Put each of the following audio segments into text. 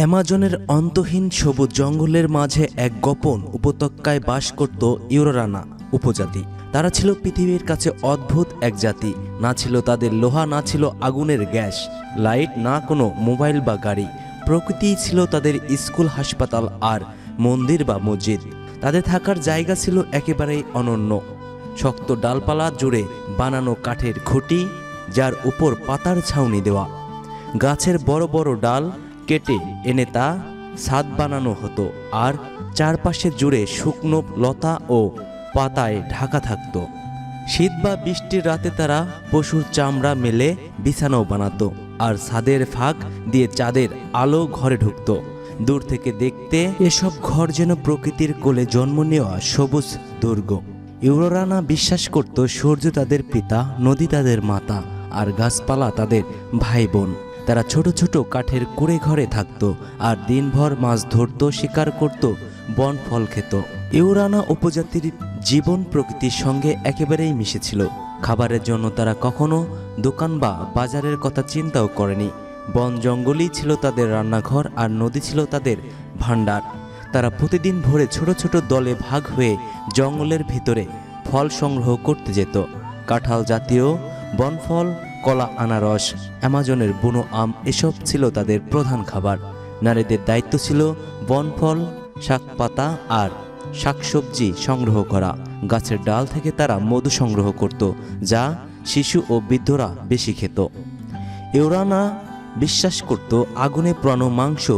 অ্যামাজনের অন্তহীন সবুজ জঙ্গলের মাঝে এক গোপন উপত্যকায় বাস করত ইউরোরানা উপজাতি। তারা ছিল পৃথিবীর কাছে অদ্ভুত এক জাতি। না ছিল তাদের লোহা, না ছিল আগুনের গ্যাস, লাইট, না কোনো মোবাইল বা গাড়ি। প্রকৃতিই ছিল তাদের স্কুল, হাসপাতাল আর মন্দির বা মসজিদ। তাদের থাকার জায়গা ছিল একেবারেই অনন্য। শক্ত ডালপালা জুড়ে বানানো কাঠের খুঁটি, যার উপর পাতার ছাউনি দেওয়া। গাছের বড় বড় ডাল কেটে এনে তা ছাদ বানানো হতো আর চারপাশে জুড়ে শুকনো লতা ও পাতায় ঢাকা থাকতো। শীত বা বৃষ্টির রাতে তারা পশুর চামড়া মেলে বিছানাও বানাতো আর ছাদের ফাঁক দিয়ে চাঁদের আলো ঘরে ঢুকতো। দূর থেকে দেখতে এসব ঘর যেন প্রকৃতির কোলে জন্ম নেওয়া সবুজ দুর্গ। ইউরোরানা বিশ্বাস করত, সূর্য তাদের পিতা, নদী তাদের মাতা আর গাছপালা তাদের ভাই বোন তারা ছোট ছোট কাঠের কুড়ে ঘরে থাকতো আর দিনভর মাছ ধরতো, শিকার করত, বন ফল খেত। ইউরানা উপজাতির জীবন প্রকৃতির সঙ্গে একেবারেই মিশেছিল। খাবারের জন্য তারা কখনো দোকান বা বাজারের কথা চিন্তাও করেনি। বন জঙ্গলই ছিল তাদের রান্নাঘর আর নদী ছিল তাদের ভাণ্ডার। তারা প্রতিদিন ভোরে ছোট ছোট দলে ভাগ হয়ে জঙ্গলের ভিতরে ফল সংগ্রহ করতে যেত। কাঁঠাল জাতীয় বনফল কলা, আনারস, অ্যামাজনের বুনো আম, এসব ছিল তাদের প্রধান খাবার। নারীদের দায়িত্ব ছিল বনফল শাক পাতা আর শাকসবজি সংগ্রহ করা। গাছের ডাল থেকে তারা মধু সংগ্রহ করত, যা শিশু ও বৃদ্ধরা বেশি খেত। এওরানা বিশ্বাস করত, আগুনে প্রাণ মাংস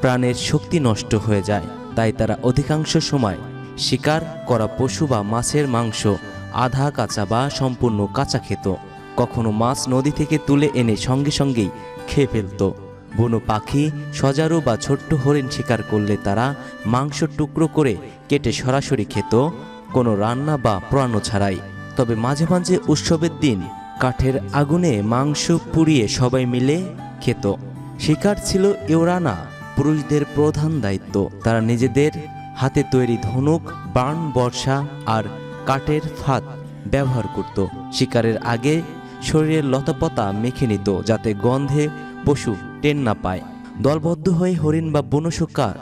প্রাণের শক্তি নষ্ট হয়ে যায়। তাই তারা অধিকাংশ সময় শিকার করা পশু বা মাছের মাংস আধা কাঁচা বা সম্পূর্ণ কাঁচা খেত। কখনো মাছ নদী থেকে তুলে এনে সঙ্গে সঙ্গেই খেয়ে ফেলত। বুনো পাখি, সজারু বা ছোট্ট হরিণ শিকার করলে তারা মাংস টুকরো করে কেটে সরাসরি খেত। কোনো রান্না বা পোড়ানো ছাড়াই। তবে মাঝে মাঝে উৎসবের দিন কাঠের আগুনে মাংস পুড়িয়ে সবাই মিলে খেত। শিকার ছিল ইউরানা পুরুষদের প্রধান দায়িত্ব। তারা নিজেদের হাতে তৈরি ধনুক বাণ বর্ষা আর কাঠের ফাঁদ ব্যবহার করত। শিকারের আগে শরীরের লতাপতা মেখে নিত যাতে গন্ধে পশু টেন না পায়। দলবদ্ধ হয়ে হরিণ বা বনশুকার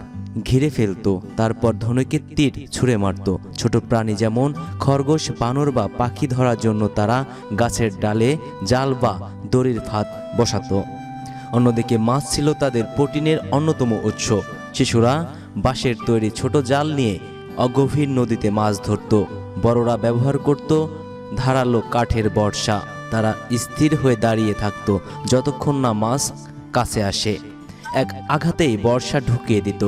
ঘিরে ফেলতো, তারপর ধনুকের তীর ছুঁড়ে মারত। ছোট প্রাণী যেমন খরগোশ, বানর বা পাখি ধরার জন্য তারা গাছের ডালে জাল বা দড়ির ফাঁদ বসাতো। অন্যদিকে মাছ ছিল তাদের প্রোটিনের অন্যতম উৎস। শিশুরা বাঁশের তৈরি ছোট জাল নিয়ে অগভীর নদীতে মাছ ধরত। বড়রা ব্যবহার করত ধারালো কাঠের বর্ষা তারা স্থির হয়ে দাঁড়িয়ে থাকত যতক্ষণ না মাছ কাছে আসে। এক আঘাতেই বর্ষা ঢুকিয়ে দিত।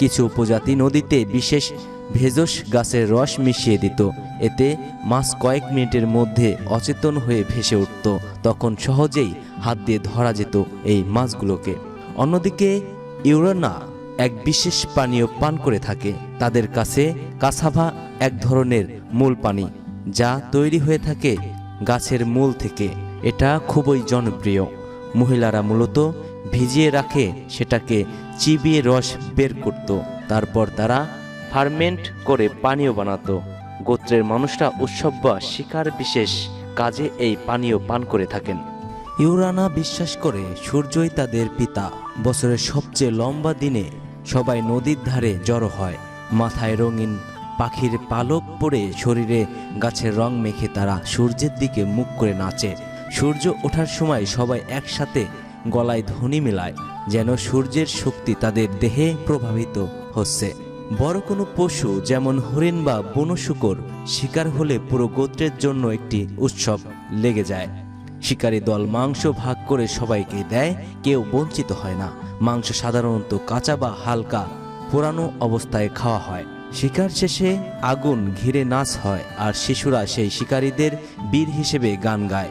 কিছু উপজাতি নদীতে বিশেষ ভেষজ গাছের রস মিশিয়ে দিত। এতে মাছ কয়েক মিনিটের মধ্যে অচেতন হয়ে ভেসে উঠত। তখন সহজেই হাত দিয়ে ধরা যেত এই মাছগুলোকে। অন্যদিকে ইউরানা এক বিশেষ পানীয় পান করে থাকে। তাদের কাছে কাসাভা এক ধরনের মূল পানি, যা তৈরি হয়ে থাকে গাছের মূল থেকে। এটা খুবই জনপ্রিয়। মহিলারা মূলত ভিজিয়ে রাখে সেটাকে চিবিয়ে রস বের করত। তারপর তারা ফার্মেন্ট করে পানীয় বানাতো। গোত্রের মানুষরা উৎসব বা শিকার বিশেষ কাজে এই পানীয় পান করে থাকেন। ইউরানা বিশ্বাস করে, সূর্যই তাদের পিতা। বছরের সবচেয়ে লম্বা দিনে সবাই নদীর ধারে জড়ো হয়। মাথায় রঙিন পাখির পালক পরে শরীরে, গাছের রং মেখে তারা সূর্যের দিকে মুখ করে নাচে। সূর্য ওঠার সময় সবাই একসাথে গলায় ধ্বনি মেলায়, যেন সূর্যের শক্তি তাদের দেহে প্রভাবিত হচ্ছে। বড় কোনো পশু, যেমন হরিণ বা বনশুকর শিকার হলে পুরো গোত্রের জন্য একটি উৎসব লেগে যায়। শিকারী দল মাংস ভাগ করে সবাইকে দেয়, কেউ বঞ্চিত হয় না। মাংস সাধারণত কাঁচা বা হালকা পুরানো অবস্থায় খাওয়া হয়। শিকার শেষে আগুন ঘিরে নাচ হয় আর শিশুরা সেই শিকারীদের বীর হিসেবে গান গায়।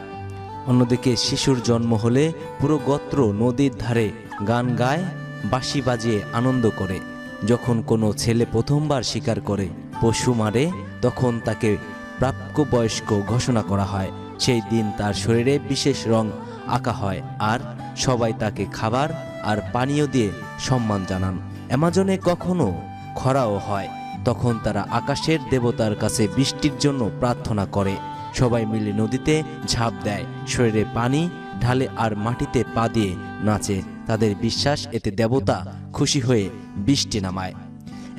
অন্যদিকে শিশুর জন্ম হলে পুরো গোত্র নদীর ধারে গান গায়, বাঁশি বাজিয়ে আনন্দ করে। যখন কোনো ছেলে প্রথমবার শিকার করে, পশু মারে, তখন তাকে প্রাপ্যবয়স্ক ঘোষণা করা হয়। সেই দিন তার শরীরে বিশেষ রং আঁকা হয় আর সবাই তাকে খাবার আর পানীয় দিয়ে সম্মান জানান। অ্যামাজনে কখনো খরাও হয়। তখন তারা আকাশের দেবতার কাছে বৃষ্টির জন্য প্রার্থনা করে। সবাই মিলে নদীতে ঝাঁপ দেয়, শরীরে পানি, ঢালে আর মাটিতে পা দিয়ে নাচে। তাদের বিশ্বাস, এতে দেবতা খুশি হয়ে বৃষ্টি নামায়।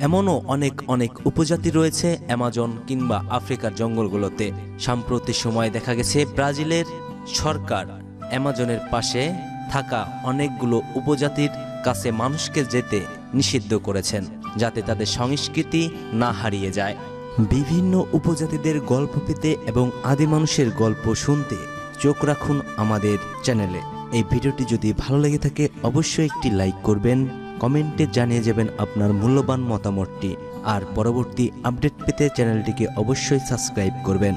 এমনও অনেক অনেক উপজাতি রয়েছে অ্যামাজন কিংবা আফ্রিকার জঙ্গলগুলোতে। সাম্প্রতিক সময়ে দেখা গেছে ব্রাজিলের সরকার অ্যামাজনের পাশে থাকা অনেকগুলো উপজাতির কাছে মানুষকে যেতে নিষিদ্ধ করেছেন। যাতে তাদের সংস্কৃতি না হারিয়ে যায়। বিভিন্ন উপজাতিদের গল্প পেতে এবং আদি মানুষের গল্প শুনতে চোখ রাখুন আমাদের চ্যানেলে। এই ভিডিওটি যদি ভালো লেগে থাকে, অবশ্যই একটি লাইক করবেন, কমেন্টে জানিয়ে যাবেন আপনার মূল্যবান মতামতটি। আর পরবর্তী আপডেট পেতে চ্যানেলটিকে অবশ্যই সাবস্ক্রাইব করবেন।